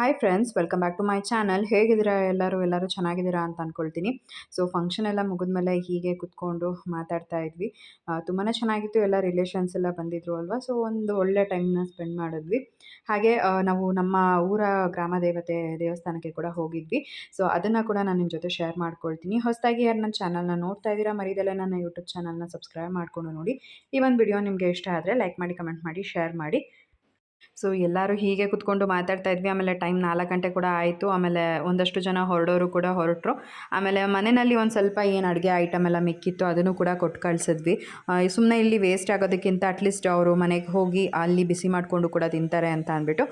Hi friends welcome back to my channel ಹೇಗಿದ್ದೀರಾ ಎಲ್ಲರೂ? ಎಲ್ಲರೂ ಚೆನ್ನಾಗಿದ್ದೀರಾ ಅಂತ ಅಂದ್ಕೊಳ್ತೀನಿ ಸೊ ಫಂಕ್ಷನ್ ಎಲ್ಲ ಮುಗಿದ್ಮೇಲೆ ಹೀಗೆ ಕುತ್ಕೊಂಡು ಮಾತಾಡ್ತಾ ಇದ್ವಿ. ತುಂಬಾ ಚೆನ್ನಾಗಿತ್ತು. ಎಲ್ಲ ರಿಲೇಷನ್ಸ್ ಎಲ್ಲ ಬಂದಿದ್ರು ಅಲ್ವಾ? ಸೊ ಒಂದು ಒಳ್ಳೆ ಟೈಮ್ನ ಸ್ಪೆಂಡ್ ಮಾಡಿದ್ವಿ. ಹಾಗೆ ನಾವು ನಮ್ಮ ಊರ ಗ್ರಾಮ ದೇವತೆ ದೇವಸ್ಥಾನಕ್ಕೆ ಕೂಡ ಹೋಗಿದ್ವಿ. ಸೊ ಅದನ್ನು ಕೂಡ ನಾನು ನಿಮ್ಮ ಜೊತೆ ಶೇರ್ ಮಾಡ್ಕೊಳ್ತೀನಿ. ಹೊಸದಾಗಿ ಯಾರು ನನ್ನ ಚಾನಲ್ನ ನೋಡ್ತಾ ಇದ್ದೀರಾ, ಮರಿದಲ್ಲೇ ನನ್ನ ಯೂಟ್ಯೂಬ್ ಚಾನಲ್ನ ಸಬ್ಸ್ಕ್ರೈಬ್ ಮಾಡ್ಕೊಂಡು ನೋಡಿ. ಈ ಒಂದು ವಿಡಿಯೋ ನಿಮಗೆ ಇಷ್ಟ ಆದರೆ ಲೈಕ್ ಮಾಡಿ ಕಮೆಂಟ್ ಮಾಡಿ ಶೇರ್ ಮಾಡಿ. ಸೊ ಎಲ್ಲರೂ ಹೀಗೆ ಕುತ್ಕೊಂಡು ಮಾತಾಡ್ತಾ ಇದ್ವಿ. ಆಮೇಲೆ ಟೈಮ್ ನಾಲ್ಕು ಗಂಟೆ ಕೂಡ ಆಯಿತು. ಆಮೇಲೆ ಒಂದಷ್ಟು ಜನ ಹೊರಡೋರು ಕೂಡ ಹೊರಟರು. ಆಮೇಲೆ ಮನೆಯಲ್ಲಿ ಒಂದು ಸ್ವಲ್ಪ ಏನು ಅಡುಗೆ ಐಟಮ್ ಎಲ್ಲ ಮಿಕ್ಕಿತ್ತು, ಅದನ್ನು ಕೂಡ ಕೊಟ್ಟು ಕಳಿಸಿದ್ವಿ. ಸುಮ್ಮನೆ ಇಲ್ಲಿ ವೇಸ್ಟ್ ಆಗೋದಕ್ಕಿಂತ ಅಟ್ಲೀಸ್ಟ್ ಅವರು ಮನೆಗೆ ಹೋಗಿ ಅಲ್ಲಿ ಬಿಸಿ ಮಾಡಿಕೊಂಡು ಕೂಡ ತಿಂತಾರೆ ಅಂತ ಅಂದ್ಬಿಟ್ಟು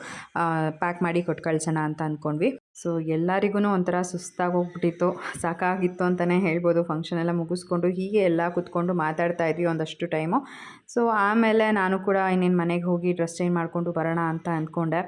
ಪ್ಯಾಕ್ ಮಾಡಿ ಕೊಟ್ಟು ಕಳ್ಸೋಣ ಅಂತ ಅಂದ್ಕೊಂಡ್ವಿ ಸೊ ಎಲ್ಲರಿಗೂ ಒಂಥರ ಸುಸ್ತಾಗಿ ಹೋಗ್ಬಿಟ್ಟಿತ್ತು ಸಾಕಾಗಿತ್ತು ಅಂತಲೇ ಹೇಳ್ಬೋದು. ಫಂಕ್ಷನ್ ಎಲ್ಲ ಮುಗಿಸ್ಕೊಂಡು ಹೀಗೆ ಎಲ್ಲ ಕುತ್ಕೊಂಡು ಮಾತಾಡ್ತಾ ಇದ್ವಿ ಒಂದಷ್ಟು ಟೈಮು ಸೊ ಆಮೇಲೆ ನಾನು ಕೂಡ ಇನ್ನೇನು ಮನೆಗೆ ಹೋಗಿ ಡ್ರೆಸ್ ಚೇಂಜ್ ಮಾಡಿಕೊಂಡು ಬರೋಣ ಅಂತ ಅಂದ್ಕೊಂಡೆ.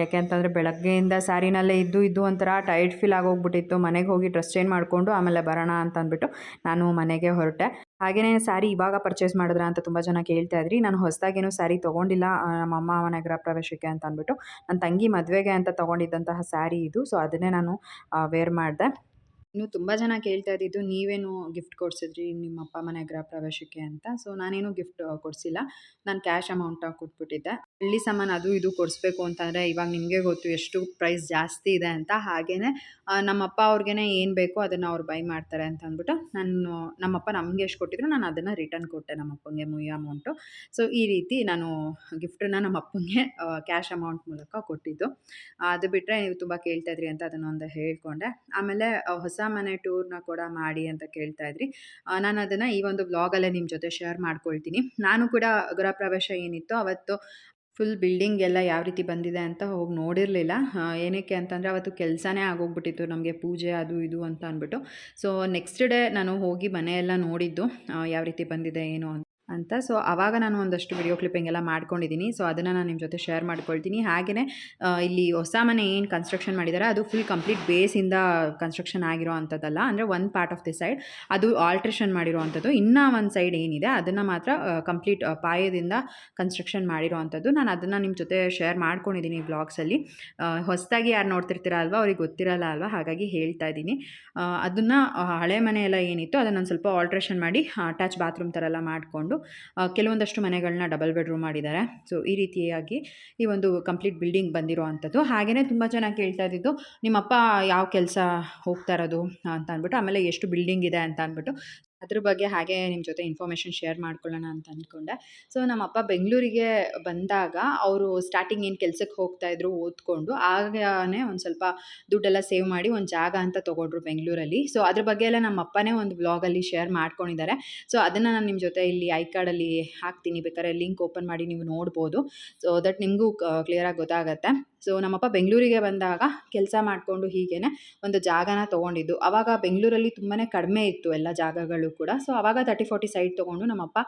ಯಾಕೆ ಅಂತಂದರೆ ಬೆಳಗ್ಗೆಯಿಂದ ಸ್ಯಾರಿನಲ್ಲೇ ಇದ್ದು ಇದ್ದು ಒಂಥರ ಟೈಟ್ ಫೀಲ್ ಆಗೋಗ್ಬಿಟ್ಟಿತ್ತು. ಮನೆಗೆ ಹೋಗಿ ಡ್ರೆಸ್ ಚೇಂಜ್ ಮಾಡಿಕೊಂಡು ಆಮೇಲೆ ಬರೋಣ ಅಂತ ಅಂದ್ಬಿಟ್ಟು ನಾನು ಮನೆಗೆ ಹೊರಟೆ. ಹಾಗೆಯೇ ಸ್ಯಾರಿ ಇವಾಗ ಪರ್ಚೇಸ್ ಮಾಡಿದ್ರ ಅಂತ ತುಂಬ ಜನ ಕೇಳ್ತಾ ಇದ್ರಿ. ನಾನು ಹೊಸದಾಗೇನು ಸ್ಯಾರಿ ತೊಗೊಂಡಿಲ್ಲ ನಮ್ಮ ಅಮ್ಮ ಮನೆ ಗೃಹ ಪ್ರವೇಶಕ್ಕೆ ಅಂತ ಅಂದ್ಬಿಟ್ಟು. ನನ್ನ ತಂಗಿ ಮದುವೆಗೆ ಅಂತ ತೊಗೊಂಡಿದ್ದಂತಹ ಸ್ಯಾರಿ ಇದು. ಸೊ ಅದನ್ನೇ ನಾನು ವೇರ್ ಮಾಡಿದೆ. ಇನ್ನು ತುಂಬ ಜನ ಕೇಳ್ತಾ ಇದ್ದಿದ್ದು, ನೀವೇನು ಗಿಫ್ಟ್ ಕೊಡಿಸಿದ್ರಿ ನಿಮ್ಮ ಅಪ್ಪ ಮನೆ ಗೃಹ ಪ್ರವೇಶಕ್ಕೆ ಅಂತ. ಸೊ ನಾನೇನು ಗಿಫ್ಟ್ ಕೊಡಿಸಿಲ್ಲ. ನಾನು ಕ್ಯಾಶ್ ಅಮೌಂಟಾಗಿ ಕೊಟ್ಬಿಟ್ಟಿದ್ದೆ. ಹಳ್ಳಿ ಸಾಮಾನು ಅದು ಇದು ಕೊಡಿಸ್ಬೇಕು ಅಂತಂದರೆ ಇವಾಗ ನಿಮಗೆ ಗೊತ್ತು ಎಷ್ಟು ಪ್ರೈಸ್ ಜಾಸ್ತಿ ಇದೆ ಅಂತ. ಹಾಗೆಯೇ ನಮ್ಮಪ್ಪ ಅವ್ರಿಗೇ ಏನು ಬೇಕೋ ಅದನ್ನು ಅವ್ರು ಬೈ ಮಾಡ್ತಾರೆ ಅಂತ ಅಂದ್ಬಿಟ್ಟು ನಾನು ನಮ್ಮಪ್ಪ ನಮಗೆ ಎಷ್ಟು ಕೊಟ್ಟಿದ್ರು ನಾನು ಅದನ್ನು ರಿಟರ್ನ್ ಕೊಟ್ಟೆ ನಮ್ಮ ಅಪ್ಪಂಗೆ ಮುಯ್ಯ ಅಮೌಂಟು ಸೊ ಈ ರೀತಿ ನಾನು ಗಿಫ್ಟನ್ನು ನಮ್ಮ ಅಪ್ಪಂಗೆ ಕ್ಯಾಶ್ ಅಮೌಂಟ್ ಮೂಲಕ ಕೊಟ್ಟಿದ್ದು. ಅದು ಬಿಟ್ಟರೆ ನೀವು ತುಂಬ ಕೇಳ್ತಾ ಇದ್ರಿ ಅಂತ ಅದನ್ನೊಂದು ಹೇಳ್ಕೊಂಡೆ. ಆಮೇಲೆ ಹೊಸ ಮನೆ ಟೂರ್ನ ಕೂಡ ಮಾಡಿ ಅಂತ ಕೇಳ್ತಾ ಇದ್ರಿ. ನಾನು ಅದನ್ನು ಈ ಒಂದು ಬ್ಲಾಗಲ್ಲೇ ನಿಮ್ಮ ಜೊತೆ ಶೇರ್ ಮಾಡ್ಕೊಳ್ತೀನಿ. ನಾನು ಕೂಡ ಗೃಹ ಪ್ರವೇಶ ಏನಿತ್ತು ಅವತ್ತು ಫುಲ್ ಬಿಲ್ಡಿಂಗ್ ಎಲ್ಲ ಯಾವ ರೀತಿ ಬಂದಿದೆ ಅಂತ ಹೋಗಿ ನೋಡಿರಲಿಲ್ಲ. ಏನಕ್ಕೆ ಅಂತಂದರೆ ಅವತ್ತು ಕೆಲಸನೇ ಆಗೋಗ್ಬಿಟ್ಟಿತ್ತು. ನಮಗೆ ಪೂಜೆ ಅದು ಇದು ಅಂತ ಅಂದ್ಬಿಟ್ಟು. ಸೊ ನೆಕ್ಸ್ಟ್ ಡೇ ನಾನು ಹೋಗಿ ಮನೆಯೆಲ್ಲ ನೋಡಿದ್ದು ಯಾವ ರೀತಿ ಬಂದಿದೆ, ಏನು ಅಂತ. ಅಂತ. ಸೊ ಆವಾಗ ನಾನು ಒಂದಷ್ಟು ವಿಡಿಯೋ ಕ್ಲಿಪ್ಪಿಂಗ್ ಎಲ್ಲ ಮಾಡ್ಕೊಂಡಿದ್ದೀನಿ ಸೊ ಅದನ್ನು ನಾನು ನಿಮ್ಮ ಜೊತೆ ಶೇರ್ ಮಾಡ್ಕೊಳ್ತೀನಿ. ಹಾಗೆಯೇ ಇಲ್ಲಿ ಹೊಸ ಮನೆ ಏನು ಕನ್ಸ್ಟ್ರಕ್ಷನ್ ಮಾಡಿದ್ದಾರೆ ಅದು ಫುಲ್ ಕಂಪ್ಲೀಟ್ ಬೇಸಿಂದ ಕನ್ಸ್ಟ್ರಕ್ಷನ್ ಆಗಿರೋ ಅಂಥದ್ದಲ್ಲ. ಅಂದರೆ one part of the side ಅದು ಆಲ್ಟ್ರೇಷನ್ ಮಾಡಿರೋ ಅಂಥದ್ದು. ಇನ್ನೂ ಒಂದು ಸೈಡ್ ಏನಿದೆ, ಅದನ್ನು ಮಾತ್ರ ಕಂಪ್ಲೀಟ್ ಪಾಯದಿಂದ ಕನ್ಸ್ಟ್ರಕ್ಷನ್ ಮಾಡಿರೋ ಅಂಥದ್ದು. ನಾನು ಅದನ್ನು ನಿಮ್ಮ ಜೊತೆ ಶೇರ್ ಮಾಡ್ಕೊಂಡಿದ್ದೀನಿ ಬ್ಲಾಗ್ಸಲ್ಲಿ ಹೊಸದಾಗಿ ಯಾರು ನೋಡ್ತಿರ್ತೀರ ಅಲ್ವಾ, ಅವ್ರಿಗೆ ಗೊತ್ತಿರಲ್ಲ ಅಲ್ವಾ, ಹಾಗಾಗಿ ಹೇಳ್ತಾ ಇದ್ದೀನಿ ಅದನ್ನು ಹಳೆ ಮನೆ ಎಲ್ಲ ಏನಿತ್ತು ಅದನ್ನು ಒಂದು ಸ್ವಲ್ಪ ಆಲ್ಟ್ರೇಷನ್ ಮಾಡಿ ಅಟ್ಯಾಚ್ ಬಾತ್ರೂಮ್ ಥರ ಎಲ್ಲ ಮಾಡಿಕೊಂಡು ಕೆಲವೊಂದಷ್ಟು ಮನೆಗಳನ್ನ ಡಬಲ್ ಬೆಡ್ರೂಮ್ ಮಾಡಿದ್ದಾರೆ. ಸೊ ಈ ರೀತಿಯಾಗಿ ಈ ಒಂದು ಕಂಪ್ಲೀಟ್ ಬಿಲ್ಡಿಂಗ್ ಬಂದಿರೋ ಅಂಥದ್ದು ಹಾಗೆಯೇ ತುಂಬ ಜನ ಕೇಳ್ತಾ ಇದ್ದಿದ್ದು, ನಿಮ್ಮಪ್ಪ ಯಾವ ಕೆಲಸ ಹೋಗ್ತಾ ಇರೋದು? ಅಂತ ಅಂದ್ಬಿಟ್ಟು, ಆಮೇಲೆ ಎಷ್ಟು ಬಿಲ್ಡಿಂಗ್ ಇದೆ? ಅಂತ ಅಂದ್ಬಿಟ್ಟು ಅದ್ರ ಬಗ್ಗೆ ಹಾಗೆ ನಿಮ್ಮ ಜೊತೆ ಇನ್ಫಾರ್ಮೇಷನ್ ಶೇರ್ ಮಾಡ್ಕೊಳ್ಳೋಣ ಅಂತ ಅಂದ್ಕೊಂಡೆ ಸೊ ನಮ್ಮ ಅಪ್ಪ ಬೆಂಗಳೂರಿಗೆ ಬಂದಾಗ ಅವರು ಸ್ಟಾರ್ಟಿಂಗ್ ಏನು ಕೆಲ್ಸಕ್ಕೆ ಹೋಗ್ತಾಯಿದ್ರು ಓದ್ಕೊಂಡು ಆಗನೇ ಒಂದು ಸ್ವಲ್ಪ ದುಡ್ಡೆಲ್ಲ ಸೇವ್ ಮಾಡಿ ಒಂದು ಜಾಗ ಅಂತ ತೊಗೊಂಡ್ರು ಬೆಂಗಳೂರಲ್ಲಿ. ಸೊ ಅದ್ರ ಬಗ್ಗೆ ಎಲ್ಲ ನಮ್ಮ ಅಪ್ಪನೇ ಒಂದು ವ್ಲಾಗಲ್ಲಿ ಶೇರ್ ಮಾಡ್ಕೊಂಡಿದ್ದಾರೆ. ಸೊ ಅದನ್ನು ನಾನು ನಿಮ್ಮ ಜೊತೆ ಇಲ್ಲಿ ಐ ಕಾರ್ಡಲ್ಲಿ ಹಾಕ್ತೀನಿ. ಬೇಕಾದ್ರೆ ಲಿಂಕ್ ಓಪನ್ ಮಾಡಿ ನೀವು ನೋಡ್ಬೋದು. ಸೊ ದಟ್ ನಿಮಗೂ ಕ್ಲಿಯರಾಗಿ ಗೊತ್ತಾಗತ್ತೆ. ಸೊ ನಮ್ಮಪ್ಪ ಬೆಂಗಳೂರಿಗೆ ಬಂದಾಗ ಕೆಲಸ ಮಾಡಿಕೊಂಡು ಹೀಗೇ ಒಂದು ಜಾಗನ ತೊಗೊಂಡಿದ್ದು. ಆವಾಗ ಬೆಂಗಳೂರಲ್ಲಿ ತುಂಬಾ ಕಡಿಮೆ ಇತ್ತು ಎಲ್ಲ ಜಾಗಗಳು ಕೂಡ. ಸೊ ಆವಾಗ ತರ್ಟಿ ಫೋರ್ಟಿ ಸೈಟ್ ತೊಗೊಂಡು ನಮ್ಮಪ್ಪ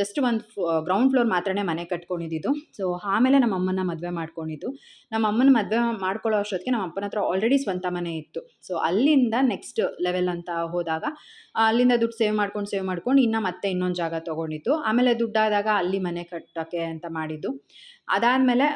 ಜಸ್ಟ್ ಒಂದು ಗ್ರೌಂಡ್ ಫ್ಲೋರ್ ಮಾತ್ರನೇ ಮನೆ ಕಟ್ಕೊಂಡಿದ್ದು ಸೊ ಆಮೇಲೆ ನಮ್ಮ ಅಮ್ಮನ ಮದುವೆ ಮಾಡ್ಕೊಂಡಿದ್ದು. ನಮ್ಮ ಅಮ್ಮನ ಮದುವೆ ಮಾಡ್ಕೊಳ್ಳೋ ಅಷ್ಟೊತ್ತಿಗೆ ನಮ್ಮ ಅಪ್ಪನ ಹತ್ರ ಆಲ್ರೆಡಿ ಸ್ವಂತ ಮನೆ ಇತ್ತು. ಸೊ ಅಲ್ಲಿಂದ ನೆಕ್ಸ್ಟ್ ಲೆವೆಲ್ ಅಂತ ಹೋದಾಗ ಅಲ್ಲಿಂದ ದುಡ್ಡು ಸೇವ್ ಮಾಡ್ಕೊಂಡು ಸೇವ್ ಮಾಡ್ಕೊಂಡು ಇನ್ನೂ ಮತ್ತೆ ಇನ್ನೊಂದು ಜಾಗ ತೊಗೊಂಡಿದ್ದು. ಆಮೇಲೆ ದುಡ್ಡಾದಾಗ ಅಲ್ಲಿ ಮನೆ ಕಟ್ಟೋಕ್ಕೆ ಅಂತ ಮಾಡಿದ್ದು. ಅದಾದಮೇಲೆ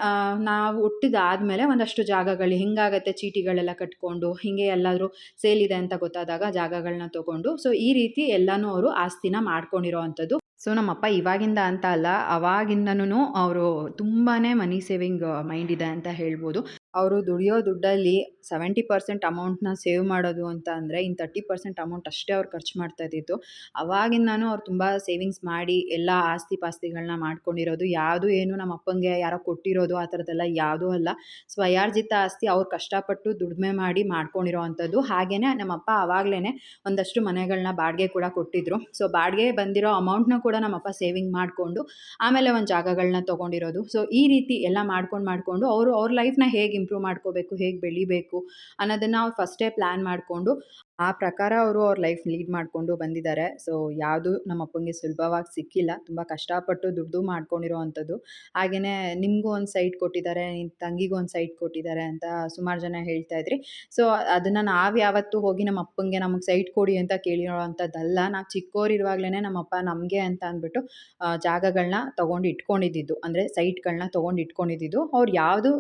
ನಾವು ಹುಟ್ಟಿದಾದ್ಮೇಲೆ ಒಂದಷ್ಟು ಜಾಗಗಳು, ಹಿಂಗಾಗತ್ತೆ ಚೀಟಿಗಳೆಲ್ಲ ಕಟ್ಕೊಂಡು, ಹೀಗೆ ಎಲ್ಲಾದರೂ ಸೇಲಿದೆ ಅಂತ ಗೊತ್ತಾದಾಗ ಜಾಗಗಳನ್ನ ತಗೊಂಡು, ಸೊ ಈ ರೀತಿ ಎಲ್ಲನೂ ಅವರು ಆಸ್ತಿನ ಮಾಡ್ಕೊಂಡಿರೋ ಅಂಥದ್ದು ಸೊ ನಮ್ಮಪ್ಪ ಇವಾಗಿಂದ ಅಂತ ಅಲ್ಲ ಅವಾಗಿಂದನೂ ಅವರು ತುಂಬಾ ಮನಿ ಸೇವಿಂಗ್ ಮೈಂಡ್ ಇದೆ ಅಂತ ಹೇಳ್ಬೋದು. ಅವರು ದುಡಿಯೋ ದುಡ್ಡಲ್ಲಿ ಸೆವೆಂಟಿ ಪರ್ಸೆಂಟ್ ಅಮೌಂಟ್ನ ಸೇವ್ ಮಾಡೋದು ಅಂತ ಅಂದರೆ ಇನ್ನು ತರ್ಟಿ ಪರ್ಸೆಂಟ್ ಅಮೌಂಟ್ ಅಷ್ಟೇ ಅವ್ರು ಖರ್ಚು ಮಾಡ್ತಾ ಇದ್ದಿತ್ತು ಅವಾಗಿಂದನೂ ಅವ್ರು ತುಂಬ ಸೇವಿಂಗ್ಸ್ ಮಾಡಿ ಎಲ್ಲ ಆಸ್ತಿ ಪಾಸ್ತಿಗಳನ್ನ ಮಾಡ್ಕೊಂಡಿರೋದು. ಯಾವುದು ಏನು ನಮ್ಮ ಅಪ್ಪಂಗೆ ಯಾರೋ ಕೊಟ್ಟಿರೋದು ಆ ಥರದ್ದೆಲ್ಲ ಯಾವುದೂ ಅಲ್ಲ. ಸ್ವಯಾರ್ಜಿತ ಆಸ್ತಿ ಅವ್ರು ಕಷ್ಟಪಟ್ಟು ದುಡಿಮೆ ಮಾಡಿ ಮಾಡ್ಕೊಂಡಿರೋ ಅಂಥದ್ದು. ಹಾಗೆಯೇ ನಮ್ಮಪ್ಪ ಆವಾಗಲೇ ಒಂದಷ್ಟು ಮನೆಗಳನ್ನ ಬಾಡಿಗೆ ಕೂಡ ಕೊಟ್ಟಿದ್ರು. ಸೊ ಬಾಡಿಗೆ ಬಂದಿರೋ ಅಮೌಂಟ್ನ ಕೂಡ ನಮ್ಮಪ್ಪ ಸೇವಿಂಗ್ ಮಾಡಿಕೊಂಡು ಆಮೇಲೆ ಒಂದು ಜಾಗಗಳನ್ನ ತೊಗೊಂಡಿರೋದು. ಸೊ ಈ ರೀತಿ ಎಲ್ಲ ಮಾಡ್ಕೊಂಡು ಮಾಡಿಕೊಂಡು ಅವರು ಅವ್ರ ಲೈಫ್ನ ಹೇಗೆ ಇಂಪ್ರೂವ್ ಮಾಡ್ಕೋಬೇಕು, ಹೇಗೆ ಬೆಳಿಬೇಕು ಅನ್ನೋದನ್ನು ಅವ್ರು ಫಸ್ಟೇ ಪ್ಲ್ಯಾನ್ ಮಾಡಿಕೊಂಡು ಆ ಪ್ರಕಾರ ಅವರು ಅವ್ರ ಲೈಫ್ ಲೀಡ್ ಮಾಡಿಕೊಂಡು ಬಂದಿದ್ದಾರೆ. ಸೊ ಯಾವುದು ನಮ್ಮ ಅಪ್ಪಂಗೆ ಸುಲಭವಾಗಿ ಸಿಕ್ಕಿಲ್ಲ. ತುಂಬ ಕಷ್ಟಪಟ್ಟು ದುಡ್ಡು ಮಾಡ್ಕೊಂಡಿರೋ ಅಂಥದ್ದು. ಹಾಗೆಯೇ ನಿಮಗೂ ಒಂದು ಸೈಟ್ ಕೊಟ್ಟಿದ್ದಾರೆ ನಿನ್ನ ತಂಗಿಗೂ ಒಂದು ಸೈಟ್ ಕೊಟ್ಟಿದ್ದಾರೆ ಅಂತ ಸುಮಾರು ಜನ ಹೇಳ್ತಾ ಇದ್ರಿ. ಸೊ ಅದನ್ನು ನಾವು ಯಾವತ್ತೂ ಹೋಗಿ ನಮ್ಮ ಅಪ್ಪಂಗೆ ನಮಗೆ ಸೈಟ್ ಕೊಡಿ ಅಂತ ಕೇಳಿರೋ ಅಂಥದ್ದಲ್ಲ. ನಾವು ಚಿಕ್ಕವರಿರುವಾಗಲೇ ನಮ್ಮಪ್ಪ ನಮಗೆ ಅಂತ ಅಂದ್ಬಿಟ್ಟು ಜಾಗಗಳನ್ನ ತೊಗೊಂಡು ಇಟ್ಕೊಂಡಿದ್ದು ಅಂದರೆ ಸೈಟ್ಗಳನ್ನ ತೊಗೊಂಡು ಇಟ್ಕೊಂಡಿದ್ದು ಅವ್ರು ಯಾವುದು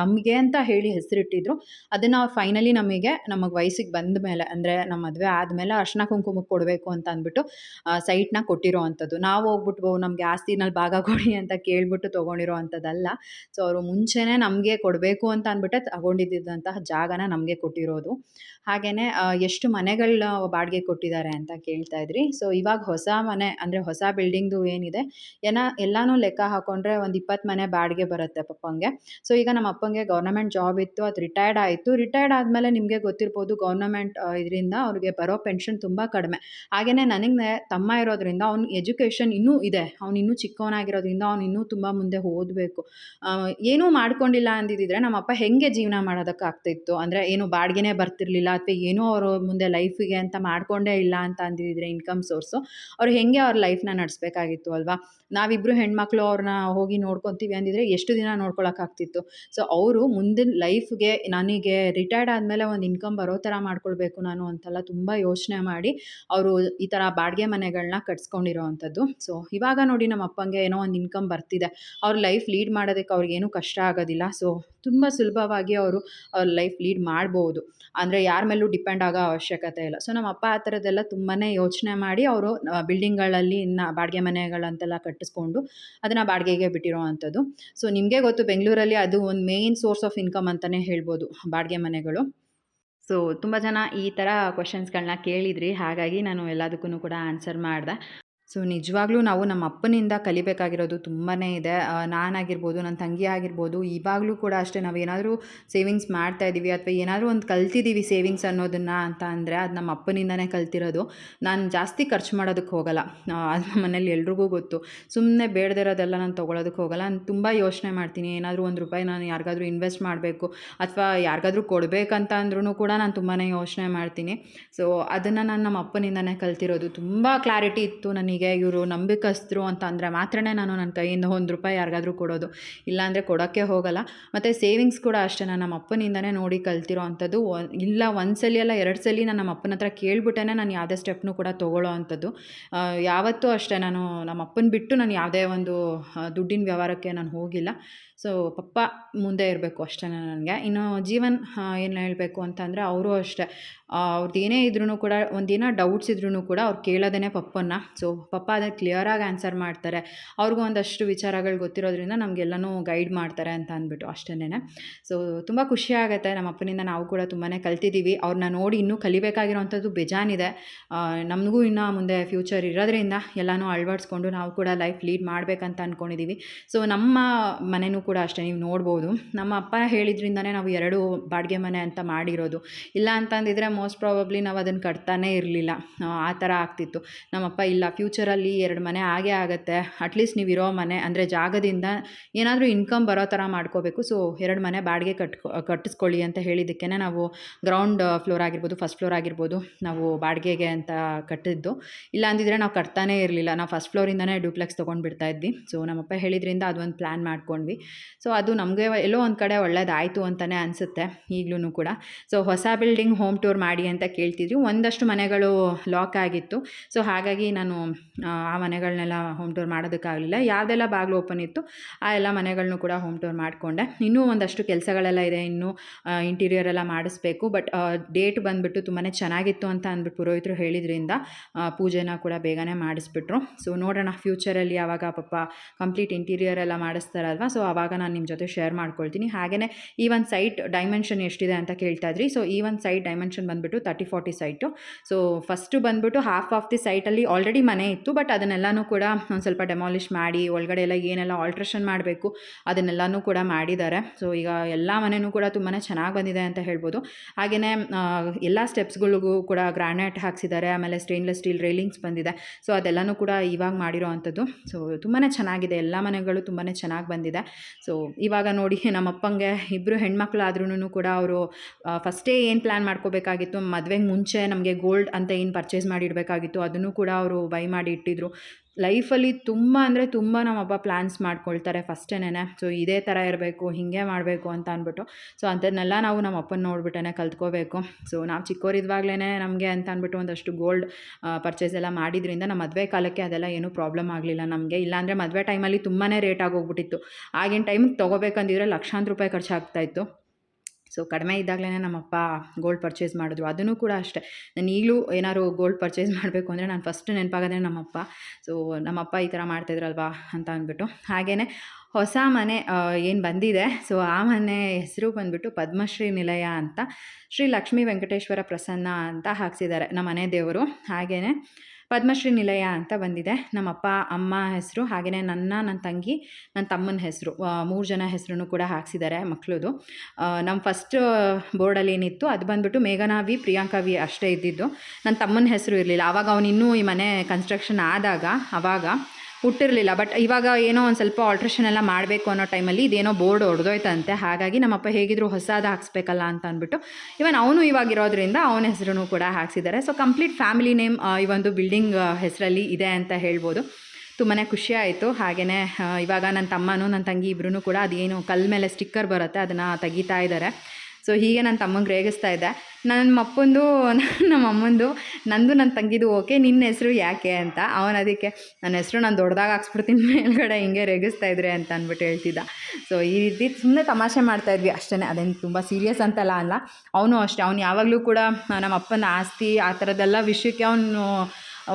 ನಮಗೆ ನಮಗೆ ಅಂತ ಹೇಳಿ ಹೆಸರಿಟ್ಟಿದ್ರು. ಅದನ್ನು ಫೈನಲಿ ನಮಗೆ ನಮಗೆ ವಯಸ್ಸಿಗೆ ಬಂದ ಮೇಲೆ, ಅಂದರೆ ನಮ್ಮ ಮದುವೆ ಆದಮೇಲೆ ಅರ್ಶಿನ ಕುಂಕುಮಕ್ಕೆ ಕೊಡಬೇಕು ಅಂತ ಅಂದ್ಬಿಟ್ಟು ಸೈಟ್ನ ಕೊಟ್ಟಿರೋ ಅಂಥದ್ದು. ನಾವು ಹೋಗ್ಬಿಟ್ಟು ನಮಗೆ ಆಸ್ತಿನಲ್ಲಿ ಭಾಗ ಕೊಡಿ ಅಂತ ಕೇಳ್ಬಿಟ್ಟು ತೊಗೊಂಡಿರೋ ಅಂಥದ್ದಲ್ಲ. ಸೊ ಅವರು ಮುಂಚೆನೇ ನಮಗೆ ಕೊಡಬೇಕು ಅಂತ ಅಂದ್ಬಿಟ್ಟು ತಗೊಂಡಿದ್ದಂತಹ ಜಾಗನ ನಮಗೆ ಕೊಟ್ಟಿರೋದು. ಹಾಗೆಯೇ ಎಷ್ಟು ಮನೆಗಳನ್ನ ಬಾಡಿಗೆ ಕೊಟ್ಟಿದ್ದಾರೆ ಅಂತ ಕೇಳ್ತಾ ಇದ್ರಿ. ಸೊ ಇವಾಗ ಹೊಸ ಮನೆ, ಅಂದರೆ ಹೊಸ ಬಿಲ್ಡಿಂಗ್ದು ಏನಿದೆ, ಏನ, ಎಲ್ಲಾನು ಲೆಕ್ಕ ಹಾಕೊಂಡ್ರೆ ಒಂದು ಇಪ್ಪತ್ತು ಮನೆ ಬಾಡಿಗೆ ಬರುತ್ತೆ ಪಪ್ಪಂಗೆ ಸೊ ಈಗ ನಮ್ಮ ಅಪ್ಪಂಗೆ ಗೌರ್ನಮೆಂಟ್ ಜಾಬ್ ಇತ್ತು, ಅದು ರಿಟೈರ್ಡ್ ಆಯಿತು. ರಿಟೈರ್ಡ್ ಆದಮೇಲೆ ನಿಮಗೆ ಗೊತ್ತಿರ್ಬೋದು ಗೌರ್ನಮೆಂಟ್ ಇದರಿಂದ ಅವ್ರಿಗೆ ಬರೋ ಪೆನ್ಷನ್ ತುಂಬ ಕಡಿಮೆ. ಹಾಗೆಯೇ ನನಗೆ ತಮ್ಮ ಇರೋದ್ರಿಂದ ಅವ್ನ ಎಜುಕೇಷನ್ ಇನ್ನೂ ಇದೆ. ಅವ್ನು ಇನ್ನೂ ಚಿಕ್ಕವನಾಗಿರೋದ್ರಿಂದ ಅವ್ನು ಇನ್ನೂ ತುಂಬ ಮುಂದೆ ಓದಬೇಕು. ಏನೂ ಮಾಡ್ಕೊಂಡಿಲ್ಲ ಅಂದಿದ್ದಿದ್ರೆ ನಮ್ಮಪ್ಪ ಹೆಂಗೆ ಜೀವನ ಮಾಡೋದಕ್ಕಾಗ್ತಿತ್ತು? ಅಂದರೆ ಏನು ಬಾಡಿಗೆನೇ ಬರ್ತಿರ್ಲಿಲ್ಲ ಅಥವಾ ಏನೂ ಅವರು ಮುಂದೆ ಲೈಫಿಗೆ ಅಂತ ಮಾಡಿಕೊಂಡೇ ಇಲ್ಲ ಅಂತ ಅಂದಿದ್ದಿದ್ರೆ ಇನ್ಕಮ್ ಸೋರ್ಸು, ಅವ್ರು ಹೇಗೆ ಅವ್ರ ಲೈಫ್ನ ನಡೆಸ್ಬೇಕಾಗಿತ್ತು ಅಲ್ವಾ? ನಾವಿಬ್ಬರು ಹೆಣ್ಮಕ್ಳು ಅವ್ರನ್ನ ಹೋಗಿ ನೋಡ್ಕೊತೀವಿ ಅಂದಿದ್ರೆ ಎಷ್ಟು ದಿನ ನೋಡ್ಕೊಳಕ್ಕಾಗ್ತಿತ್ತು? ಸೊ, ಅವರು ಮುಂದಿನ ಲೈಫ್ಗೆ ನನಗೆ ರಿಟೈರ್ಡ್ ಆದಮೇಲೆ ಒಂದು ಇನ್ಕಮ್ ಬರೋ ಥರ ಮಾಡ್ಕೊಳ್ಬೇಕು ನಾನು ಅಂತೆಲ್ಲ ತುಂಬ ಯೋಚನೆ ಮಾಡಿ ಅವರು ಈ ಥರ ಬಾಡಿಗೆ ಮನೆಗಳನ್ನ ಕಟ್ಸ್ಕೊಂಡಿರೋ ಅಂಥದ್ದು ಸೊ ಇವಾಗ ನೋಡಿ ನಮ್ಮ ಅಪ್ಪಂಗೆ ಏನೋ ಒಂದು ಇನ್ಕಮ್ ಬರ್ತಿದೆ. ಅವ್ರ ಲೈಫ್ ಲೀಡ್ ಮಾಡೋದಕ್ಕೆ ಅವ್ರಿಗೇನು ಕಷ್ಟ ಆಗೋದಿಲ್ಲ. ಸೊ ತುಂಬ ಸುಲಭವಾಗಿ ಅವರು ಅವ್ರ ಲೈಫ್ ಲೀಡ್ ಮಾಡ್ಬೋದು. ಅಂದರೆ ಯಾರ ಮೇಲೂ ಡಿಪೆಂಡ್ ಆಗೋ ಅವಶ್ಯಕತೆ ಇಲ್ಲ. ಸೊ ನಮ್ಮ ಅಪ್ಪ ಆ ಥರದ್ದೆಲ್ಲ ತುಂಬಾ ಯೋಚನೆ ಮಾಡಿ ಅವರು ಬಿಲ್ಡಿಂಗ್ಗಳಲ್ಲಿ ಇನ್ನು ಬಾಡಿಗೆ ಮನೆಗಳಂತೆಲ್ಲ ಕಟ್ಟಿಸ್ಕೊಂಡು ಅದನ್ನು ಬಾಡಿಗೆಗೆ ಬಿಟ್ಟಿರೋ ಅಂಥದ್ದು ಸೊ ನಿಮಗೆ ಗೊತ್ತು, ಬೆಂಗಳೂರಲ್ಲಿ ಅದು ಒಂದು ಮೇಯ್ನ್ ಸೋರ್ಸ್ ಆಫ್ ಇನ್ಕಮ್ ಅಂತಲೇ ಹೇಳ್ಬೋದು ಬಾಡಿಗೆ ಮನೆಗಳು. ಸೊ ತುಂಬ ಜನ ಈ ಥರ ಕ್ವಶನ್ಸ್ಗಳನ್ನ ಕೇಳಿದ್ರಿ. ಹಾಗಾಗಿ ನಾನು ಎಲ್ಲದಕ್ಕೂ ಕೂಡ ಆನ್ಸರ್ ಮಾಡಿದೆ. ಸೊ ನಿಜವಾಗ್ಲೂ ನಾವು ನಮ್ಮ ಅಪ್ಪನಿಂದ ಕಲಿಬೇಕಾಗಿರೋದು ತುಂಬಾ ಇದೆ. ನಾನಾಗಿರ್ಬೋದು ನನ್ನ ತಂಗಿ ಆಗಿರ್ಬೋದು, ಇವಾಗಲೂ ಕೂಡ ಅಷ್ಟೇ ನಾವು ಏನಾದರೂ ಸೇವಿಂಗ್ಸ್ ಮಾಡ್ತಾ ಇದ್ದೀವಿ ಅಥವಾ ಏನಾದರೂ ಒಂದು ಕಲ್ತಿದ್ದೀವಿ ಸೇವಿಂಗ್ಸ್ ಅನ್ನೋದನ್ನು ಅಂತ ಅಂದರೆ ಅದು ನಮ್ಮ ಅಪ್ಪನಿಂದನೇ ಕಲ್ತಿರೋದು. ನಾನು ಜಾಸ್ತಿ ಖರ್ಚು ಮಾಡೋದಕ್ಕೆ ಹೋಗಲ್ಲ. ಅದು ನಮ್ಮ ಮನೇಲಿ ಎಲ್ರಿಗೂ ಗೊತ್ತು. ಸುಮ್ಮನೆ ಬೇಡದಿರೋದೆಲ್ಲ ನಾನು ತೊಗೊಳೋದಕ್ಕೆ ಹೋಗಲ್ಲ. ನಾನು ತುಂಬ ಯೋಚನೆ ಮಾಡ್ತೀನಿ. ಏನಾದರೂ ಒಂದು ರೂಪಾಯಿ ನಾನು ಯಾರಿಗಾದ್ರೂ ಇನ್ವೆಸ್ಟ್ ಮಾಡಬೇಕು ಅಥವಾ ಯಾರಿಗಾದ್ರೂ ಕೊಡಬೇಕಂತ ಅಂದ್ರೂ ಕೂಡ ನಾನು ತುಂಬಾ ಯೋಚನೆ ಮಾಡ್ತೀನಿ. ಸೊ ಅದನ್ನು ನಾನು ನಮ್ಮ ಅಪ್ಪನಿಂದನೇ ಕಲ್ತಿರೋದು. ತುಂಬ ಕ್ಲಾರಿಟಿ ಇತ್ತು ನನಗೆ. ನನಗೆ ಇವರು ನಂಬಿಕಸ್ಥರು ಅಂತ ಅಂದರೆ ಮಾತ್ರ ನಾನು ನನ್ನ ಕೈಯಿಂದ ಒಂದು ರೂಪಾಯಿ ಯಾರಿಗಾದರೂ ಕೊಡೋದು. ಇಲ್ಲಾಂದರೆ ಕೊಡೋಕ್ಕೆ ಹೋಗಲ್ಲ. ಮತ್ತು ಸೇವಿಂಗ್ಸ್ ಕೂಡ ಅಷ್ಟೇ. ನಾನು ನಮ್ಮ ಅಪ್ಪನಿಂದನೇ ನೋಡಿ ಕಲ್ತಿರೋ ಅಂಥದ್ದು. ಇಲ್ಲ ಒಂದು ಸಲ ಅಲ್ಲ, ಎರಡು ಸಲ ನಾನು ನಮ್ಮ ಅಪ್ಪನ ಹತ್ರ ಕೇಳ್ಬಿಟ್ಟೇ ನಾನು ಯಾವುದೇ ಸ್ಟೆಪ್ನು ಕೂಡ ತೊಗೊಳ್ಳೋ ಅಂಥದ್ದು. ಯಾವತ್ತೂ ಅಷ್ಟೇ. ನಾನು ನಮ್ಮ ಅಪ್ಪನ ಬಿಟ್ಟು ನಾನು ಯಾವುದೇ ಒಂದು ದುಡ್ಡಿನ ವ್ಯವಹಾರಕ್ಕೆ ನಾನು ಹೋಗಿಲ್ಲ. ಸೊ ಪಪ್ಪ ಮುಂದೆ ಇರಬೇಕು ಅಷ್ಟೇ ನನಗೆ. ಇನ್ನು ಜೀವನ್ ಏನು ಹೇಳಬೇಕು ಅಂತಂದರೆ ಅವರು ಅಷ್ಟೇ. ಅವ್ರದ್ದು ಏನೇ ಇದ್ರೂ ಕೂಡ ಒಂದಿನ ಡೌಟ್ಸ್ ಇದ್ರೂ ಕೂಡ ಅವ್ರು ಕೇಳೋದೇ ಪಪ್ಪನ್ನ. ಸೊ ಪಪ್ಪ ಅದಕ್ಕೆ ಕ್ಲಿಯರಾಗಿ ಆನ್ಸರ್ ಮಾಡ್ತಾರೆ. ಅವ್ರಿಗೂ ಒಂದಷ್ಟು ವಿಚಾರಗಳು ಗೊತ್ತಿರೋದ್ರಿಂದ ನಮಗೆಲ್ಲನೂ ಗೈಡ್ ಮಾಡ್ತಾರೆ ಅಂತ ಅಂದ್ಬಿಟ್ಟು ಅಷ್ಟೇ ಸೊ ತುಂಬ ಖುಷಿ ಆಗುತ್ತೆ. ನಮ್ಮ ಅಪ್ಪನಿಂದ ನಾವು ಕೂಡ ತುಂಬಾ ಕಲ್ತಿದ್ದೀವಿ ಅವ್ರನ್ನ ನೋಡಿ ಇನ್ನೂ ಕಲಿಬೇಕಾಗಿರೋವಂಥದ್ದು ಬೇಜಾನಿದೆ. ನಮಗೂ ಇನ್ನೂ ಮುಂದೆ ಫ್ಯೂಚರ್ ಇರೋದ್ರಿಂದ ಎಲ್ಲನೂ ಅಳವಡಿಸ್ಕೊಂಡು ನಾವು ಕೂಡ ಲೈಫ್ ಲೀಡ್ ಮಾಡಬೇಕಂತ ಅಂದ್ಕೊಂಡಿದ್ದೀವಿ ಸೊ ನಮ್ಮ ಮನೆಯೂ ಕೂಡ ಅಷ್ಟೇ, ನೀವು ನೋಡ್ಬೋದು. ನಮ್ಮ ಅಪ್ಪ ಹೇಳಿದ್ರಿಂದನೇ ನಾವು ಎರಡು ಬಾಡಿಗೆ ಮನೆ ಅಂತ ಮಾಡಿರೋದು. ಇಲ್ಲ ಅಂತಂದಿದ್ರೆ ಮೋಸ್ಟ್ ಪ್ರಾಬಬ್ಲಿ ನಾವು ಅದನ್ನು ಕಟ್ತಾನೇ ಇರಲಿಲ್ಲ. ಆ ಥರ ಆಗ್ತಿತ್ತು. ನಮ್ಮಪ್ಪ ಇಲ್ಲ ಫ್ಯೂಚರಲ್ಲಿ ಎರಡು ಮನೆ ಆಗೇ ಆಗುತ್ತೆ. ಅಟ್ಲೀಸ್ಟ್ ನೀವು ಇರೋ ಮನೆ ಅಂದರೆ ಜಾಗದಿಂದ ಏನಾದರೂ ಇನ್ಕಮ್ ಬರೋ ಥರ ಮಾಡ್ಕೋಬೇಕು. ಸೊ ಎರಡು ಮನೆ ಬಾಡಿಗೆ ಕಟ್ಕೊ, ಕಟ್ಟಿಸ್ಕೊಳ್ಳಿ ಅಂತ ಹೇಳಿದ್ದಕ್ಕೆ ನಾವು ಗ್ರೌಂಡ್ ಫ್ಲೋರ್ ಆಗಿರ್ಬೋದು ಫಸ್ಟ್ ಫ್ಲೋರ್ ಆಗಿರ್ಬೋದು ನಾವು ಬಾಡಿಗೆಗೆ ಅಂತ ಕಟ್ಟಿದ್ದು. ಇಲ್ಲ ಅಂದಿದ್ರೆ ನಾವು ಕಟ್ತಾನೇ ಇರಲಿಲ್ಲ. ನಾವು ಫಸ್ಟ್ ಫ್ಲೋರಿಂದನೇ ಡ್ಯೂಪ್ಲೆಕ್ಸ್ ತೊಗೊಂಡ್ಬಿಡ್ತಾ ಇದ್ವಿ. ಸೊ ನಮ್ಮಪ್ಪ ಹೇಳಿದ್ರಿಂದ ಅದೊಂದು ಪ್ಲ್ಯಾನ್ ಮಾಡ್ಕೊಂಡ್ವಿ. ಸೊ ಅದು ನಮಗೆ ಎಲ್ಲೋ ಒಂದು ಕಡೆ ಒಳ್ಳೇದಾಯಿತು ಅಂತಲೇ ಅನಿಸುತ್ತೆ ಈಗಲೂ ಕೂಡ. ಸೊ ಹೊಸ ಬಿಲ್ಡಿಂಗ್ ಹೋಮ್ ಟೂರ್ ಮಾಡಿ ಅಂತ ಕೇಳ್ತಿದ್ವಿ. ಒಂದಷ್ಟು ಮನೆಗಳು ಲಾಕ್ ಆಗಿತ್ತು. ಸೊ ಹಾಗಾಗಿ ನಾನು ಆ ಮನೆಗಳನ್ನೆಲ್ಲ ಹೋಮ್ ಟೂರ್ ಮಾಡೋದಕ್ಕಾಗಲಿಲ್ಲ. ಯಾವುದೆಲ್ಲ ಬಾಗಿಲು ಓಪನ್ ಇತ್ತು, ಆ ಎಲ್ಲ ಮನೆಗಳನ್ನೂ ಕೂಡ ಹೋಮ್ ಟೂರ್ ಮಾಡಿಕೊಂಡೆ. ಇನ್ನೂ ಒಂದಷ್ಟು ಕೆಲಸಗಳೆಲ್ಲ ಇದೆ, ಇನ್ನೂ ಇಂಟೀರಿಯರ್ ಎಲ್ಲ ಮಾಡಿಸ್ಬೇಕು. ಬಟ್ ಡೇಟ್ ಬಂದುಬಿಟ್ಟು ತುಂಬಾ ಚೆನ್ನಾಗಿತ್ತು ಅಂತ ಅಂದ್ಬಿಟ್ಟು ಪುರೋಹಿತರು ಹೇಳಿದ್ರಿಂದ ಪೂಜೆನ ಕೂಡ ಬೇಗನೆ ಮಾಡಿಸ್ಬಿಟ್ರು. ಸೊ ನೋಡೋಣ ಫ್ಯೂಚರಲ್ಲಿ ಯಾವಾಗ ಪಾಪ ಕಂಪ್ಲೀಟ್ ಇಂಟೀರಿಯರ್ ಎಲ್ಲ ಮಾಡಿಸ್ತಾರಲ್ವ ಸೊ ಆವಾಗ ನಾನು ನಿಮ್ಮ ಜೊತೆ ಶೇರ್ ಮಾಡ್ಕೊಳ್ತೀನಿ. ಹಾಗೆಯೇ ಈ ಒಂದು ಸೈಟ್ ಡೈಮೆನ್ಷನ್ ಎಷ್ಟಿದೆ ಅಂತ ಕೇಳ್ತಾ ಇದ್ರಿ. ಸೊ ಈ ಒಂದು ಸೈಟ್ ಡೈಮೆನ್ಷನ್ ಬಂದುಬಿಟ್ಟು thirty forty site so first ಬಂದುಬಿಟ್ಟು ಹಾಫ್ ಆಫ್ ದಿ ಸೈಟಲ್ಲಿ ಆಲ್ರೆಡಿ ಮನೆ ಇತ್ತು. ಬಟ್ ಅದನ್ನೆಲ್ಲನೂ ಕೂಡ ಒಂದು ಸ್ವಲ್ಪ ಡೆಮಾಲಿಷ್ ಮಾಡಿ, ಒಳಗಡೆ ಎಲ್ಲ ಏನೆಲ್ಲ ಆಲ್ಟ್ರೇಷನ್ ಮಾಡಬೇಕು ಅದನ್ನೆಲ್ಲನೂ ಕೂಡ ಮಾಡಿದ್ದಾರೆ. ಸೊ ಈಗ ಎಲ್ಲ ಮನೆಯೂ ಕೂಡ ತುಂಬಾ ಚೆನ್ನಾಗಿ ಬಂದಿದೆ ಅಂತ ಹೇಳ್ಬೋದು. ಹಾಗೆಯೇ ಎಲ್ಲ ಸ್ಟೆಪ್ಸ್ಗಳಿಗೂ ಕೂಡ ಗ್ರಾನೈಟ್ ಹಾಕ್ಸಿದ್ದಾರೆ, ಆಮೇಲೆ ಸ್ಟೇನ್ಲೆಸ್ ಸ್ಟೀಲ್ ರೈಲಿಂಗ್ಸ್ ಬಂದಿದೆ. ಸೊ ಅದೆಲ್ಲನೂ ಕೂಡ ಇವಾಗ ಮಾಡಿರೋ ಅಂಥದ್ದು. ಸೊ ತುಂಬಾ ಚೆನ್ನಾಗಿದೆ. ಎಲ್ಲ ಮನೆಗಳು ತುಂಬಾ ಚೆನ್ನಾಗಿ ಬಂದಿದೆ. ಸೊ ಇವಾಗ ನೋಡಿ ನಮ್ಮಪ್ಪಂಗೆ ಇಬ್ಬರು ಹೆಣ್ಮಕ್ಳು ಆದ್ರೂ ಕೂಡ ಅವರು ಫಸ್ಟೇ ಏನು ಪ್ಲ್ಯಾನ್ ಮಾಡ್ಕೋಬೇಕಾಗಿತ್ತು, ಮದುವೆಗೆ ಮುಂಚೆ ನಮಗೆ ಗೋಲ್ಡ್ ಅಂತ ಏನು ಪರ್ಚೇಸ್ ಮಾಡಿಡಬೇಕಾಗಿತ್ತು, ಅದನ್ನು ಕೂಡ ಅವರು ಬೈ ಮಾಡಿ ಇಟ್ಟಿದ್ರು. ಲೈಫಲ್ಲಿ ತುಂಬ ಅಂದರೆ ತುಂಬ ನಮ್ಮಪ್ಪ ಪ್ಲ್ಯಾನ್ಸ್ ಮಾಡ್ಕೊಳ್ತಾರೆ ಫಸ್ಟೇನೆ ಸೊ, ಇದೇ ಥರ ಇರಬೇಕು, ಹೀಗೆ ಮಾಡಬೇಕು ಅಂತ ಅಂದ್ಬಿಟ್ಟು. ಸೊ ಅಂಥದ್ದನ್ನೆಲ್ಲ ನಾವು ನಮ್ಮ ಅಪ್ಪನ ನೋಡ್ಬಿಟ್ಟೇ ಕಲ್ತ್ಕೋಬೇಕು. ಸೊ, ನಾವು ಚಿಕ್ಕೋರಿದ್ವಾಗಲೇ ನಮಗೆ ಅಂತ ಅಂದ್ಬಿಟ್ಟು ಒಂದಷ್ಟು ಗೋಲ್ಡ್ ಪರ್ಚೇಸ್ ಎಲ್ಲ ಮಾಡಿದ್ರಿಂದ ನಮ್ಮ ಮದುವೆ ಕಾಲಕ್ಕೆ ಅದೆಲ್ಲ ಏನೂ ಪ್ರಾಬ್ಲಮ್ ಆಗಲಿಲ್ಲ ನಮಗೆ. ಇಲ್ಲಾಂದರೆ ಮದುವೆ ಟೈಮಲ್ಲಿ ತುಂಬಾ ರೇಟ್ ಆಗೋಗ್ಬಿಟ್ಟಿತ್ತು ಆಗಿನ ಟೈಮಿಗೆ ತೊಗೋಬೇಕಂದಿದ್ರೆ ಲಕ್ಷಾಂತರ ರೂಪಾಯಿ ಖರ್ಚಾಗ್ತಾಯಿತ್ತು ಸೊ ಕಡಿಮೆ ಇದ್ದಾಗಲೇ ನಮ್ಮಪ್ಪ ಗೋಲ್ಡ್ ಪರ್ಚೇಸ್ ಮಾಡಿದ್ರು. ಅದನ್ನು ಕೂಡ ಅಷ್ಟೇ. ನಾನು ಈಗಲೂ ಏನಾದ್ರು ಗೋಲ್ಡ್ ಪರ್ಚೇಸ್ ಮಾಡಬೇಕು ಅಂದರೆ ನಾನು ಫಸ್ಟ್ ನೆನಪಾಗೋದೇ ನಮ್ಮಪ್ಪ. ಸೊ ನಮ್ಮಪ್ಪ ಈ ಥರ ಮಾಡ್ತಾಯಿದ್ರಲ್ವಾ ಅಂತ ಅಂದ್ಬಿಟ್ಟು. ಹಾಗೆಯೇ ಹೊಸ ಮನೆ ಏನು ಬಂದಿದೆ. ಸೊ ಆ ಮನೆ ಹೆಸರು ಬಂದುಬಿಟ್ಟು ಪದ್ಮಶ್ರೀ ನಿಲಯ ಅಂತ ಶ್ರೀ ಲಕ್ಷ್ಮೀ ವೆಂಕಟೇಶ್ವರ ಪ್ರಸನ್ನ ಅಂತ ಹಾಕ್ಸಿದ್ದಾರೆ ನಮ್ಮ ಮನೆ ದೇವರು. ಹಾಗೆಯೇ ಪದ್ಮಶ್ರೀ ನಿಲಯ ಅಂತ ಬಂದಿದೆ. ನಮ್ಮಪ್ಪ, ಅಮ್ಮ ಹೆಸರು ಹಾಗೆಯೇ ನನ್ನ ನನ್ನ ತಂಗಿ, ನನ್ನ ತಮ್ಮನ ಹೆಸರು. ಮೂರು ಜನ ಹೆಸರನ್ನು ಕೂಡ ಹಾಕ್ಸಿದ್ದಾರೆ ಮಕ್ಕಳದು ನಮ್ಮ ಫಸ್ಟ್ ಬೋರ್ಡಲ್ಲಿ ಏನಿತ್ತು, ಅದು ಬಂದುಬಿಟ್ಟು ಮೇಘನಾ ವಿ, ಪ್ರಿಯಾಂಕಾ ವಿ ಅಷ್ಟೇ ಇದ್ದಿದ್ದು. ನನ್ನ ತಮ್ಮನ ಹೆಸರು ಇರಲಿಲ್ಲ. ಆವಾಗ ಅವನಿನ್ನೂ ಈ ಮನೆ ಕನ್ಸ್ಟ್ರಕ್ಷನ್ ಆದಾಗ ಆವಾಗ ಹುಟ್ಟಿರಲಿಲ್ಲ. ಬಟ್ ಇವಾಗ ಏನೋ ಒಂದು ಸ್ವಲ್ಪ ಆಲ್ಟ್ರೇಷನ್ ಎಲ್ಲ ಮಾಡಬೇಕು ಅನ್ನೋ ಟೈಮಲ್ಲಿ ಇದೇನೋ ಬೋರ್ಡ್ ಹೊಡೆದೋಯ್ತಂತೆ ಹಾಗಾಗಿ ನಮ್ಮಪ್ಪ ಹೇಗಿದ್ರು ಹೊಸದು ಹಾಕ್ಸ್ಬೇಕಲ್ಲ ಅಂತ ಅಂದ್ಬಿಟ್ಟು ಇವನ್ ಅವನು ಇವಾಗಿರೋದ್ರಿಂದ ಅವನ ಹೆಸರು ಕೂಡ ಹಾಕ್ಸಿದ್ದಾರೆ. ಸೊ ಕಂಪ್ಲೀಟ್ ಫ್ಯಾಮಿಲಿ ನೇಮ್ ಈ ಒಂದು ಬಿಲ್ಡಿಂಗ್ ಹೆಸರಲ್ಲಿ ಇದೆ ಅಂತ ಹೇಳ್ಬೋದು. ತುಂಬಾ ಖುಷಿ ಆಯಿತು. ಹಾಗೆಯೇ ಇವಾಗ ನನ್ನ ತಮ್ಮನೂ ನನ್ನ ತಂಗಿ ಇಬ್ಬರೂ ಕೂಡ ಅದೇನು ಕಲ್ ಮೇಲೆ ಸ್ಟಿಕ್ಕರ್ ಬರುತ್ತೆ, ಅದನ್ನು ತೆಗಿತಾ ಇದ್ದಾರೆ ಸೊ ಹೀಗೆ ನನ್ನ ತಮ್ಮಂಗೆ ರೇಗಿಸ್ತಾ ಇದ್ದೆ. ನನ್ನ ಅಪ್ಪಂದು ನಮ್ಮ ಅಮ್ಮಂದು, ನಂದು ನನ್ನ ತಂಗಿದು, ಓಕೆ ನಿನ್ನ ಹೆಸರು ಯಾಕೆ? ಅಂತ. ಅವನು ಅದಕ್ಕೆ, ನನ್ನ ಹೆಸರು ನಾನು ದೊಡ್ಡದಾಗ ಹಾಕ್ಸ್ಬಿಡ್ತೀನಿ, ಮೇಲ್ಗಡೆ ಹಿಂಗೆ ರೇಗಿಸ್ತಾ ಇದ್ರೆ ಅಂತ ಅಂದ್ಬಿಟ್ಟು ಹೇಳ್ತಿದ್ದ. ಸೊ ಈ ರೀತಿ ಸುಮ್ಮನೆ ತಮಾಷೆ ಮಾಡ್ತಾಯಿದ್ವಿ ಅಷ್ಟೇ ಅದೇನು ತುಂಬ ಸೀರಿಯಸ್ ಅಂತಲ್ಲ ಅಲ್ಲ. ಅವನು ಅಷ್ಟೇ. ಅವ್ನು ಯಾವಾಗಲೂ ಕೂಡ ನಮ್ಮ ಅಪ್ಪನ ಆಸ್ತಿ, ಆ ಥರದ್ದೆಲ್ಲ ವಿಷಯಕ್ಕೆ ಅವನು,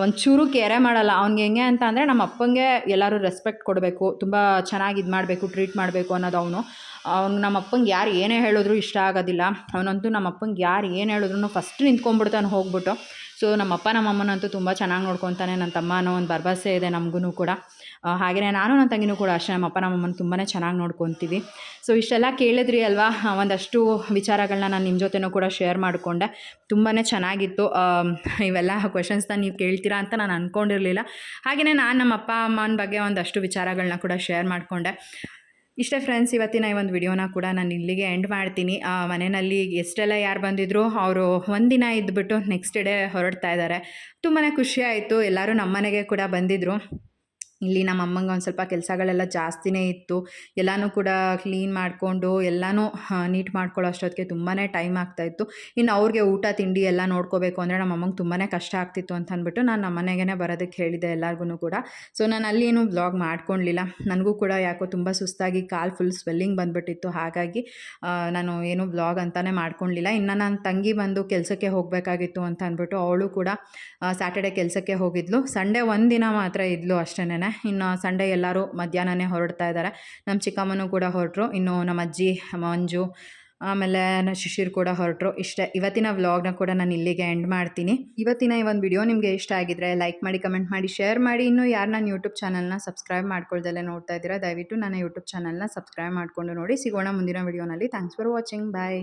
ಒಂಚೂರು ಕೇರೆ ಮಾಡಲ್ಲ. ಅವ್ನಿಗೆ ಹೆಂಗೆ ಅಂತ ಅಂದರೆ ನಮ್ಮ ಅಪ್ಪಂಗೆ ಎಲ್ಲರೂ ರೆಸ್ಪೆಕ್ಟ್ ಕೊಡಬೇಕು. ತುಂಬ ಚೆನ್ನಾಗಿ ಇದು ಮಾಡಬೇಕು ಟ್ರೀಟ್ ಮಾಡಬೇಕು ಅನ್ನೋದು ಅವನು. ಅವ್ನು ನಮ್ಮ ಅಪ್ಪಂಗೆ ಯಾರು ಏನೇ ಹೇಳಿದ್ರು ಇಷ್ಟ ಆಗೋದಿಲ್ಲ. ಅವನಂತೂ ನಮ್ಮ ಅಪ್ಪಂಗೆ ಯಾರು ಏನು ಹೇಳಿದ್ರು ಫಸ್ಟ್ ನಿಂತ್ಕೊಂಡ್ಬಿಡ್ತಾನೆ ಹೋಗ್ಬಿಟ್ಟು. ಸೊ ನಮ್ಮ ಅಪ್ಪ ನಮ್ಮ ಅಮ್ಮನಂತೂ ತುಂಬ ಚೆನ್ನಾಗಿ ನೋಡ್ಕೊತಾನೆ. ನನ್ನ ತಮ್ಮ ಅನ್ನೋ ಒಂದು ಭರವಸೆ ಇದೆ ನಮಗೂ ಕೂಡ. ಹಾಗೆಯೇ ನಾನು ನನ್ನ ತಂಗಿನೂ ಕೂಡ ಅಷ್ಟೇ. ನಮ್ಮ ಅಪ್ಪ ನಮ್ಮ ಅಮ್ಮನ ತುಂಬಾ ಚೆನ್ನಾಗಿ ನೋಡ್ಕೊತೀವಿ. ಸೊ ಇಷ್ಟೆಲ್ಲ ಕೇಳಿದ್ರಿ ಅಲ್ವಾ? ಒಂದಷ್ಟು ವಿಚಾರಗಳನ್ನ ನಾನು ನಿಮ್ಮ ಜೊತೆನೂ ಕೂಡ ಶೇರ್ ಮಾಡಿಕೊಂಡೆ. ತುಂಬಾ ಚೆನ್ನಾಗಿತ್ತು. ಇವೆಲ್ಲ ಕ್ವೆಶನ್ಸ್ನ ನೀವು ಕೇಳ್ತೀರಾ ಅಂತ ನಾನು ಅಂದ್ಕೊಂಡಿರಲಿಲ್ಲ ಹಾಗೆಯೇ ನಾನು ನಮ್ಮ ಅಪ್ಪ ಅಮ್ಮನ ಬಗ್ಗೆ ಒಂದಷ್ಟು ವಿಚಾರಗಳನ್ನ ಕೂಡ ಶೇರ್ ಮಾಡಿಕೊಂಡೆ. ಇಷ್ಟೇ ಫ್ರೆಂಡ್ಸ್ ಇವತ್ತಿನ ಈ ಒಂದು ವಿಡಿಯೋನ ಕೂಡ ನಾನು ಇಲ್ಲಿಗೆ ಎಂಡ್ ಮಾಡ್ತೀನಿ. ಮನೆಯಲ್ಲಿ ಎಷ್ಟೆಲ್ಲ ಯಾರು ಬಂದಿದ್ರು, ಅವರು ಒಂದಿನ ಇದ್ದುಬಿಟ್ಟು ನೆಕ್ಸ್ಟ್ ಡೇ ಹೊರಡ್ತಾ ಇದ್ದಾರೆ ತುಂಬಾ ಖುಷಿ ಆಯಿತು. ಎಲ್ಲರೂ ನಮ್ಮ ಮನೆಗೆ ಕೂಡ ಬಂದಿದ್ದರು ಇಲ್ಲಿ ನಮ್ಮ ಅಮ್ಮಂಗೆ ಒಂದು ಸ್ವಲ್ಪ ಕೆಲಸಗಳೆಲ್ಲ ಜಾಸ್ತಿನೇ ಇತ್ತು. ಎಲ್ಲನೂ ಕೂಡ ಕ್ಲೀನ್ ಮಾಡಿಕೊಂಡು, ಎಲ್ಲನೂ ನೀಟ್ ಮಾಡ್ಕೊಳ್ಳೋ ಅಷ್ಟೊತ್ತಿಗೆ ತುಂಬಾ ಟೈಮ್ ಆಗ್ತಾಯಿತ್ತು ಇನ್ನು ಅವ್ರಿಗೆ ಊಟ, ತಿಂಡಿ ಎಲ್ಲ ನೋಡ್ಕೋಬೇಕು ಅಂದರೆ ನಮ್ಮ ಅಮ್ಮಂಗೆ ತುಂಬಾ ಕಷ್ಟ ಆಗ್ತಿತ್ತು ಅಂತ ಅಂದ್ಬಿಟ್ಟು ನಾನು ನಮ್ಮ ಮನೆಗೇ ಬರೋದಕ್ಕೆ ಹೇಳಿದೆ ಎಲ್ಲರಿಗೂ ಕೂಡ. ಸೊ ನಾನು ಅಲ್ಲಿ ಏನು ಬ್ಲಾಗ್ ಮಾಡ್ಕೊಳ್ಲಿಲ್ಲ ನನಗೂ ಕೂಡ ಯಾಕೋ ತುಂಬ ಸುಸ್ತಾಗಿ ಕಾಲು ಫುಲ್ ಸ್ವೆಲ್ಲಿಂಗ್ ಬಂದುಬಿಟ್ಟಿತ್ತು. ಹಾಗಾಗಿ ನಾನು ಏನು ಬ್ಲಾಗ್ ಅಂತಲೇ ಮಾಡ್ಕೊಳ್ಲಿಲ್ಲ ಇನ್ನು ನನ್ನ ತಂಗಿ ಬಂದು ಕೆಲಸಕ್ಕೆ ಹೋಗಬೇಕಾಗಿತ್ತು ಅಂತ ಅಂದ್ಬಿಟ್ಟು ಅವಳು ಕೂಡ ಸ್ಯಾಟರ್ಡೆ ಕೆಲಸಕ್ಕೆ ಹೋಗಿದ್ಲು. ಸಂಡೇ ಒಂದು ದಿನ ಮಾತ್ರ ಇದ್ಲು ಅಷ್ಟೇ ಇನ್ನು ಸಂಡೇ ಎಲ್ಲರೂ ಮಧ್ಯಾಹ್ನನೇ ಹೊರಡ್ತಾ ಇದ್ದಾರೆ ನಮ್ಮ ಚಿಕ್ಕಮ್ಮನೂ ಕೂಡ ಹೊರಟರು. ಇನ್ನು ನಮ್ಮ ಅಜ್ಜಿ, ಮಂಜು, ಆಮೇಲೆ ಶಿಶಿರ್ ಕೂಡ ಹೊರಟರು. ಇಷ್ಟೇ. ಇವತ್ತಿನ ವ್ಲಾಗ್ನ ಕೂಡ ನಾನು ಇಲ್ಲಿಗೆ ಎಂಡ್ ಮಾಡ್ತೀನಿ. ಇವತ್ತಿನ ಈ ಒಂದು ವಿಡಿಯೋ ನಿಮಗೆ ಇಷ್ಟ ಆಗಿದ್ರೆ ಲೈಕ್ ಮಾಡಿ ಕಮೆಂಟ್ ಮಾಡಿ ಶೇರ್ ಮಾಡಿ. ಇನ್ನು ಯಾರು ನಾನು ಯೂಟ್ಯೂಬ್ ಚಾನಲ್ನ ಸಬ್ಸ್ಕ್ರೈಬ್ ಮಾಡ್ಕೊಳ್ದಲ್ಲೇ ನೋಡ್ತಾ ಇದ್ದೀರಾ, ದಯವಿಟ್ಟು ನನ್ನ ಯೂಟ್ಯೂಬ್ ಚಾನಲ್ನ ಸಬ್ಸ್ಕ್ರೈಬ್ ಮಾಡಿಕೊಂಡು ನೋಡಿ. ಸಿಗೋಣ ಮುಂದಿನ ವಿಡಿಯೋನಲ್ಲಿ ಥ್ಯಾಂಕ್ಸ್ ಫಾರ್ ವಾಚಿಂಗ್ ಬಾಯ್